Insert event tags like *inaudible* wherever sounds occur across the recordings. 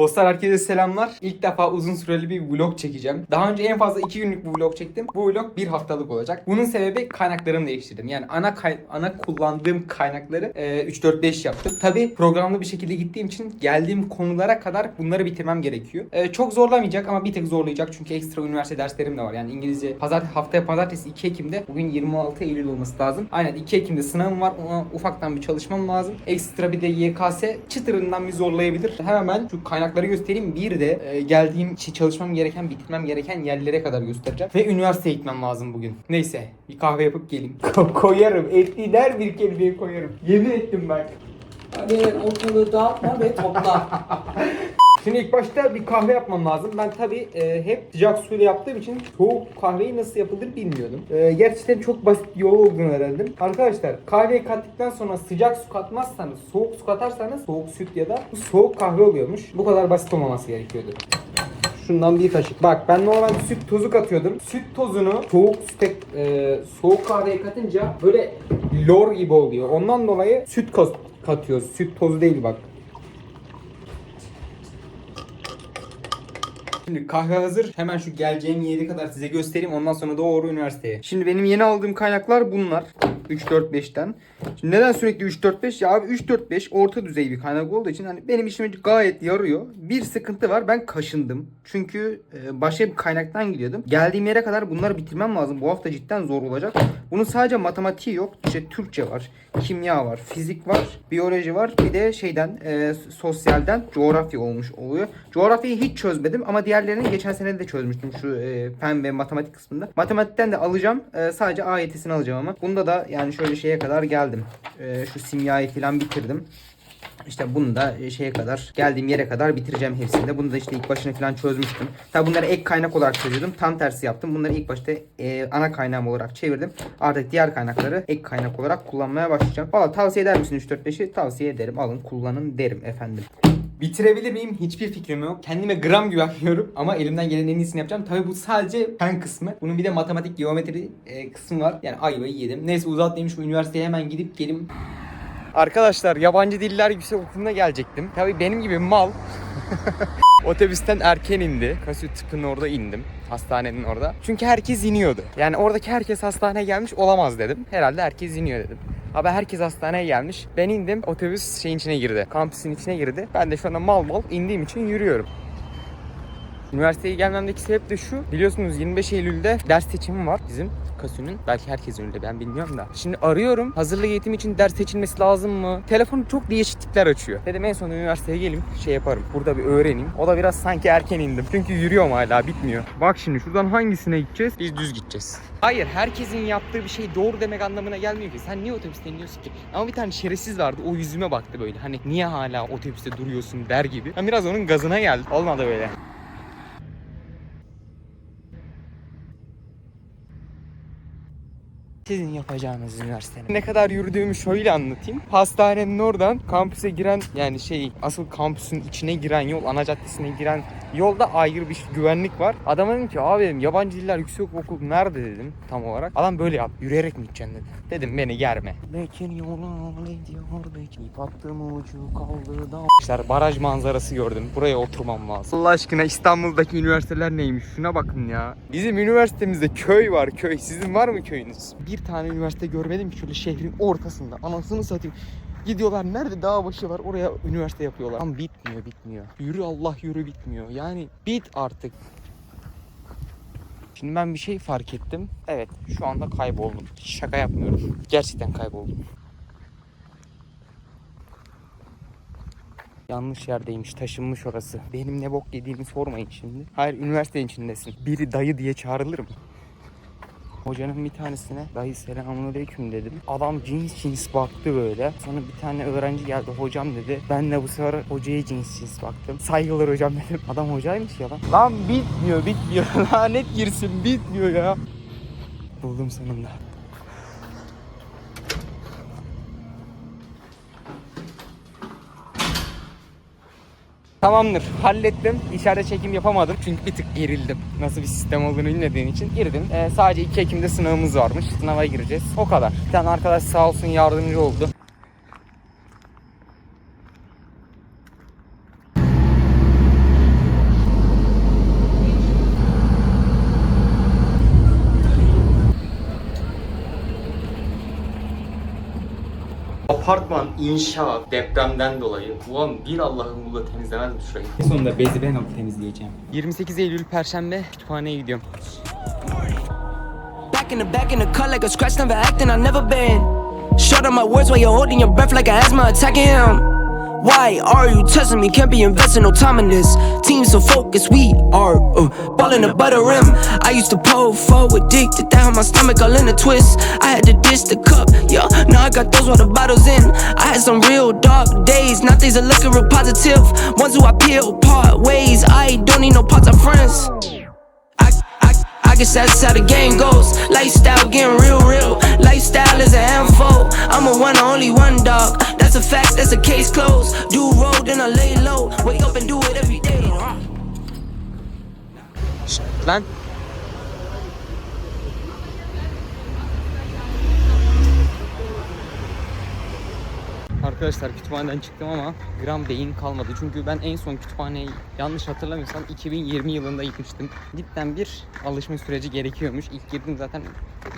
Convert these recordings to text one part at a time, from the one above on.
Dostlar herkese selamlar. İlk defa uzun süreli bir vlog çekeceğim. Daha önce en fazla 2 günlük bir vlog çektim. Bu vlog bir haftalık olacak. Bunun sebebi kaynaklarımı değiştirdim. Yani ana kay- ana kullandığım kaynakları e, 3-4-5 yaptım. Tabi programlı bir şekilde gittiğim için geldiğim konulara kadar bunları bitirmem gerekiyor. E, çok zorlamayacak ama bir tık zorlayacak. Çünkü ekstra üniversite derslerim de var. Yani İngilizce pazar haftaya pazartesi 2 Ekim'de bugün 26 Eylül olması lazım. Aynen 2 Ekim'de sınavım var. Ona ufaktan bir çalışmam lazım. Ekstra bir de YKS çıtırından bir zorlayabilir. Hemen şu kaynakları göstereyim. Bir de e, geldiğim şey çalışmam gereken, bitirmem gereken yerlere kadar göstereceğim. Ve üniversiteye gitmem lazım bugün. Neyse bir kahve yapıp geleyim. *laughs* koyarım. Etli der bir kelimeyi koyarım. Yemin ettim ben. Hadi ortalığı dağıtma ve topla. *laughs* Şimdi ilk başta bir kahve yapmam lazım. Ben tabii e, hep sıcak suyla yaptığım için soğuk kahveyi nasıl yapılır bilmiyordum. E, gerçekten çok basit bir yol olduğunu öğrendim. Arkadaşlar kahveyi kattıktan sonra sıcak su katmazsanız, soğuk su katarsanız soğuk süt ya da soğuk kahve oluyormuş. Bu kadar basit olmaması gerekiyordu. Şundan bir kaşık. Bak ben normal süt tozu katıyordum. Süt tozunu soğuk süte, e, soğuk kahveye katınca böyle lor gibi oluyor. Ondan dolayı süt katıyoruz. Süt tozu değil bak. Şimdi kahve hazır. Hemen şu geleceğim yeri kadar size göstereyim. Ondan sonra doğru üniversiteye. Şimdi benim yeni aldığım kaynaklar bunlar. 3 4 5'ten. Şimdi neden sürekli 3 4 5? Ya abi 3 4 5 orta düzey bir kaynak olduğu için hani benim işime gayet yarıyor. Bir sıkıntı var. Ben kaşındım. Çünkü e, başka bir kaynaktan gidiyordum. Geldiğim yere kadar bunları bitirmem lazım. Bu hafta cidden zor olacak. Bunun sadece matematiği yok. İşte Türkçe var, kimya var, fizik var, biyoloji var. Bir de şeyden e, sosyalden coğrafya olmuş oluyor. Coğrafyayı hiç çözmedim ama diğerlerini geçen sene de çözmüştüm şu e, fen ve matematik kısmında. Matematikten de alacağım. E, sadece AYT'sini alacağım ama. Bunda da yani şöyle şeye kadar geldim. E, şu simyayı falan bitirdim. İşte bunu da e, şeye kadar geldiğim yere kadar bitireceğim hepsini de. Bunu da işte ilk başını falan çözmüştüm. Tabi bunları ek kaynak olarak çözüyordum. Tam tersi yaptım. Bunları ilk başta e, ana kaynağım olarak çevirdim. Artık diğer kaynakları ek kaynak olarak kullanmaya başlayacağım. Valla tavsiye eder misin 3-4-5'i? Tavsiye ederim. Alın kullanın derim efendim. Bitirebilir miyim? Hiçbir fikrim yok. Kendime gram güvenmiyorum *laughs* ama elimden gelen en iyisini yapacağım. Tabii bu sadece fen kısmı. Bunun bir de matematik, geometri e, kısmı var. Yani ayvayı yedim. Neyse uzatmayayım şu üniversiteye hemen gidip gelim. Arkadaşlar yabancı diller yüksek okuluna gelecektim. Tabii benim gibi mal *laughs* Otobüsten erken indi. Kasü tıpın orada indim. Hastanenin orada. Çünkü herkes iniyordu. Yani oradaki herkes hastaneye gelmiş olamaz dedim. Herhalde herkes iniyor dedim. Abi herkes hastaneye gelmiş. Ben indim. Otobüs şeyin içine girdi. Kampüsün içine girdi. Ben de şu anda mal mal indiğim için yürüyorum. Üniversiteye gelmemdeki sebep de şu. Biliyorsunuz 25 Eylül'de ders seçimi var bizim Kasü'nün. Belki herkesin önünde ben bilmiyorum da. Şimdi arıyorum. Hazırlık eğitim için ders seçilmesi lazım mı? Telefon çok değişiklikler açıyor. Dedim en son üniversiteye geleyim şey yaparım. Burada bir öğreneyim. O da biraz sanki erken indim. Çünkü yürüyorum hala bitmiyor. Bak şimdi şuradan hangisine gideceğiz? Biz düz gideceğiz. Hayır herkesin yaptığı bir şey doğru demek anlamına gelmiyor ki. Sen niye otobüste iniyorsun ki? Ama bir tane şerefsiz vardı. O yüzüme baktı böyle. Hani niye hala otobüste duruyorsun der gibi. Ben biraz onun gazına geldim. Olmadı böyle. Sizin yapacağınız üniversitenin. Ne kadar yürüdüğümü şöyle anlatayım. Hastanenin oradan kampüse giren yani şey asıl kampüsün içine giren yol, ana caddesine giren yolda ayrı bir güvenlik var. Adama dedim ki abi dedim, yabancı diller yüksek okul nerede dedim tam olarak. Adam böyle yap. Yürüyerek mi gideceksin dedi. Dedim beni germe. Lekin yola gidiyor belki ip attım ucu kaldı da. İşte baraj manzarası gördüm. Buraya oturmam lazım. Allah aşkına İstanbul'daki üniversiteler neymiş? Şuna bakın ya. Bizim üniversitemizde köy var köy. Sizin var mı köyünüz? Bir tane üniversite görmedim ki şöyle şehrin ortasında. Anasını satayım. Gidiyorlar nerede dağ başı var oraya üniversite yapıyorlar. Ama bitmiyor bitmiyor. Yürü Allah yürü bitmiyor. Yani bit artık. Şimdi ben bir şey fark ettim. Evet şu anda kayboldum. Şaka yapmıyorum. Gerçekten kayboldum. Yanlış yerdeymiş, taşınmış orası. Benim ne bok yediğimi sormayın şimdi. Hayır, üniversitenin içindesin. Biri dayı diye çağrılır mı? Hocanın bir tanesine dayı selamünaleyküm dedim. Adam cins cins baktı böyle. Sonra bir tane öğrenci geldi hocam dedi. Ben de bu sefer hocaya cins cins baktım. Saygılar hocam dedim. Adam hocaymış ya lan. Lan bitmiyor bitmiyor. *laughs* Lanet girsin bitmiyor ya. Buldum sonunda. Tamamdır. Hallettim. İçeride çekim yapamadım. Çünkü bir tık gerildim. Nasıl bir sistem olduğunu bilmediğim için girdim. Ee, sadece 2 Ekim'de sınavımız varmış. Sınava gireceğiz. O kadar. Bir tane arkadaş sağ olsun yardımcı oldu. Apartman inşaat depremden dolayı. Ulan bir Allah'ın kulu temizlemez mi şurayı? En sonunda bezi ben alıp temizleyeceğim. 28 Eylül Perşembe kütüphaneye gidiyorum. Back in the back in the cut like a scratch, never acting, I never been. Short on my words while you're holding your breath like a asthma attacking him. Why are you testing me? Can't be investing no time in this. Team so focused, we are uh, balling the butter rim. I used to pull forward, addicted that down my stomach all in a twist. I had to dish the cup, yeah. Now I got those water bottles in. I had some real dark days, now things are looking real positive. Ones who I peel part ways. I don't need no parts of friends. I, I, I guess that's how the game goes. Lifestyle getting real, real. Lifestyle is a handful. I'm a one, only one dog. That's a fact, that's a case closed. Do roll, then I lay low. Wake up and do it every day. Arkadaşlar kütüphaneden çıktım ama gram beyin kalmadı. Çünkü ben en son kütüphaneye yanlış hatırlamıyorsam 2020 yılında gitmiştim. Cidden bir alışma süreci gerekiyormuş. İlk girdim zaten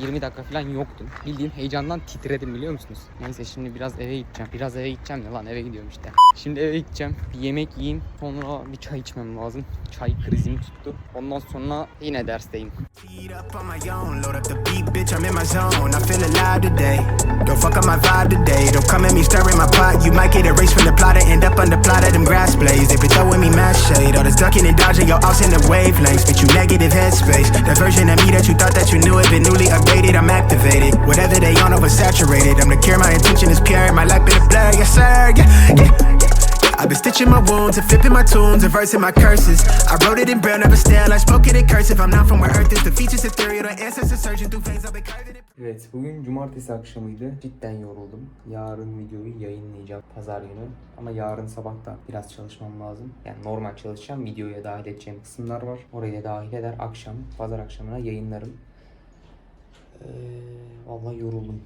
20 dakika falan yoktum. Bildiğin heyecandan titredim biliyor musunuz? Neyse şimdi biraz eve gideceğim. Biraz eve gideceğim ya lan eve gidiyorum işte. Şimdi eve gideceğim. Bir yemek yiyeyim. Sonra bir çay içmem lazım. Çay krizim tuttu. Ondan sonra yine dersteyim. Don't fuck up my vibe today. Don't come at me stirring my pot. You might get erased from the plot end up under plot of them grass blades. They been throwing me mad shade. All this ducking and dodging, your off in the wavelengths. Bitch, you negative headspace. That version of me that you thought that you knew had been newly updated. I'm activated. Whatever they on, oversaturated. I'm the cure, my intention is pure. My life been a blur, yes sir. Yeah, yeah. I've been stitching my wounds and flipping my tunes and versing my curses. I wrote it in braille, never stale. I spoke it in cursive. I'm not from where earth is. The features ethereal, the ancestors surging through veins. I've been curving it. Evet bugün cumartesi akşamıydı. Cidden yoruldum. Yarın videoyu yayınlayacağım pazar günü. Ama yarın sabah da biraz çalışmam lazım. Yani normal çalışacağım. Videoya dahil edeceğim kısımlar var. Oraya dahil eder. Akşam, pazar akşamına yayınlarım. Ee, vallahi yoruldum.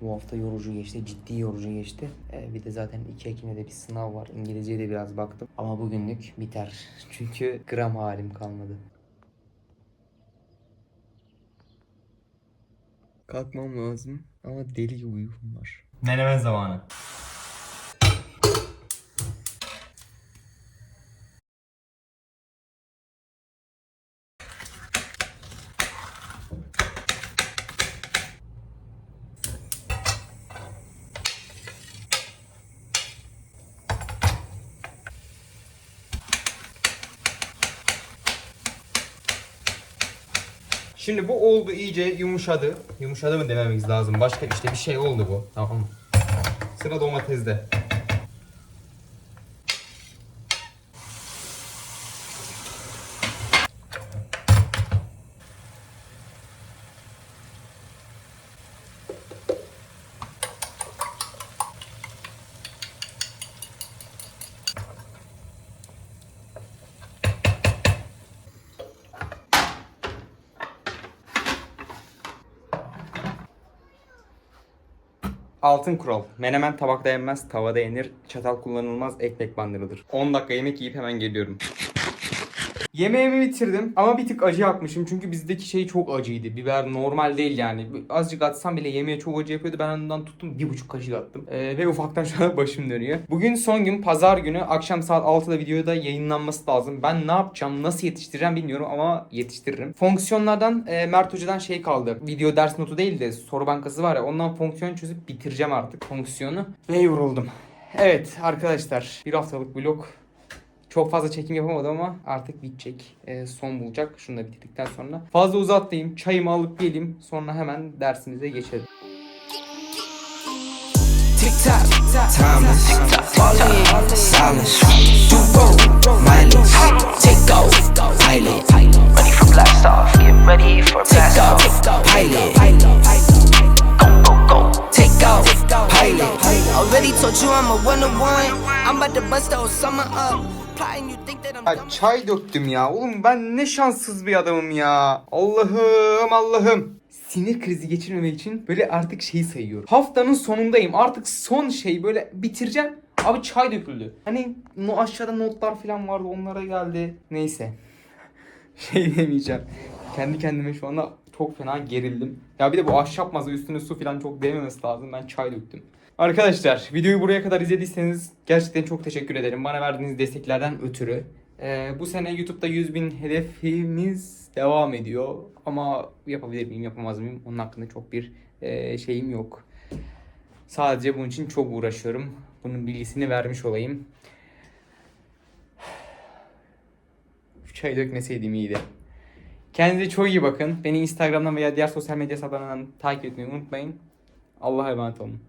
Bu hafta yorucu geçti. Ciddi yorucu geçti. Ee, bir de zaten 2 Ekim'de de bir sınav var. İngilizceye de biraz baktım. Ama bugünlük biter. *laughs* Çünkü gram halim kalmadı. Kalkmam lazım ama deli gibi uykum var. Menemen zamanı. Şimdi bu oldu iyice yumuşadı. Yumuşadı mı dememiz lazım. Başka işte bir şey oldu bu. Tamam mı? Sıra domatesde. Altın kural. Menemen tabakta yenmez, tavada yenir. Çatal kullanılmaz, ekmek bandırılır. 10 dakika yemek yiyip hemen geliyorum. Yemeğimi bitirdim ama bir tık acı yapmışım çünkü bizdeki şey çok acıydı. Biber normal değil yani. Azıcık atsam bile yemeğe çok acı yapıyordu. Ben ondan tuttum bir buçuk kaşık attım. Ee, ve ufaktan *laughs* şu an başım dönüyor. Bugün son gün pazar günü akşam saat 6'da videoda yayınlanması lazım. Ben ne yapacağım nasıl yetiştireceğim bilmiyorum ama yetiştiririm. Fonksiyonlardan e, Mert Hoca'dan şey kaldı. Video ders notu değil de soru bankası var ya ondan fonksiyon çözüp bitireceğim artık fonksiyonu. Ve yoruldum. Evet arkadaşlar bir haftalık vlog çok fazla çekim yapamadım ama artık bitecek. Ee, son bulacak. Şunu da bitirdikten sonra. Fazla uzatmayayım. Çayımı alıp geleyim. Sonra hemen dersimize geçelim. Timeless. Falling silence. Take off, pilot. Ready for blast off. Get ready for blast off. Pilot. Already told you I'm a one to one. I'm about to bust the whole summer up. Plotting, you think that I'm Ya çay döktüm ya. Oğlum ben ne şanssız bir adamım ya. Allah'ım Allah'ım. Sinir krizi geçirmemek için böyle artık şeyi sayıyorum. Haftanın sonundayım. Artık son şey böyle bitireceğim. Abi çay döküldü. Hani no aşağıda notlar falan vardı onlara geldi. Neyse. *laughs* Şey demeyeceğim. Kendi kendime şu anda çok fena gerildim. Ya bir de bu ahşap masa üstüne su falan çok değmemesi lazım. Ben çay döktüm. Arkadaşlar videoyu buraya kadar izlediyseniz gerçekten çok teşekkür ederim. Bana verdiğiniz desteklerden ötürü. Ee, bu sene YouTube'da 100 bin hedefimiz devam ediyor. Ama yapabilir miyim yapamaz mıyım onun hakkında çok bir e, şeyim yok. Sadece bunun için çok uğraşıyorum. Bunun bilgisini vermiş olayım. *sighs* Çay dökmeseydim iyiydi. Kendinize çok iyi bakın. Beni Instagram'dan veya diğer sosyal medya hesaplarından takip etmeyi unutmayın. Allah'a emanet olun.